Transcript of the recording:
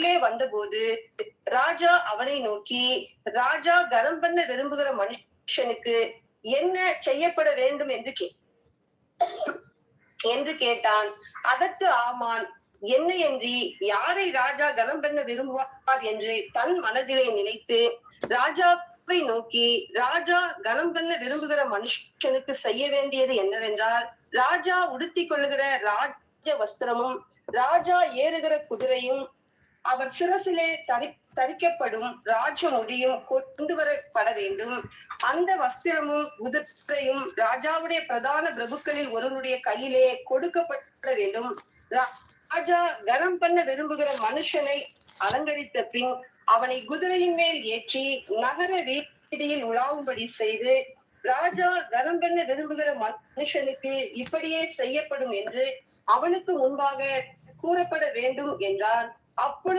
உள்ளே வந்தபோது ராஜா அவனை நோக்கி ராஜா கரம் பண்ண விரும்புகிற மனுஷனுக்கு என்ன செய்யப்பட வேண்டும்? என்று கே என்று கேட்டான். அதற்கு ஆமான் என்ன என்று யாரை ராஜா கனம் பண்ண விரும்புவார்? என்று தன் மனதிலே நினைத்து ராஜாவை நோக்கி ராஜா கனம் பண்ண விரும்புகிற மனுஷனுக்கு செய்ய வேண்டியது என்னவென்றால் ராஜா உடுத்திக் கொள்ளுகிற ராஜ வஸ்திரமும் ராஜா ஏறுகிற குதிரையும் அவர் சிரசிலே தரி தரிக்கப்படும் ராஜ முடியும் கொண்டு வரப்பட வேண்டும். அந்த வஸ்திரமும் குதிரையும் ராஜாவுடைய பிரதான பிரபுக்களில் ஒருவனுடைய கையிலே கொடுக்கப்பட வேண்டும். ராஜா கனம் பண்ண விரும்புகிற மனுஷனை அலங்கரித்த பின் அவனை குதிரையின் மேல் ஏற்றி நகர வீதியில் உலாவும்படி செய்து ராஜா கனம் பண்ண விரும்புகிற மனுஷனுக்கு இப்படியே செய்யப்படும் என்று அவனுக்கு முன்பாக கூறப்பட வேண்டும் என்றார் அப்பொழுது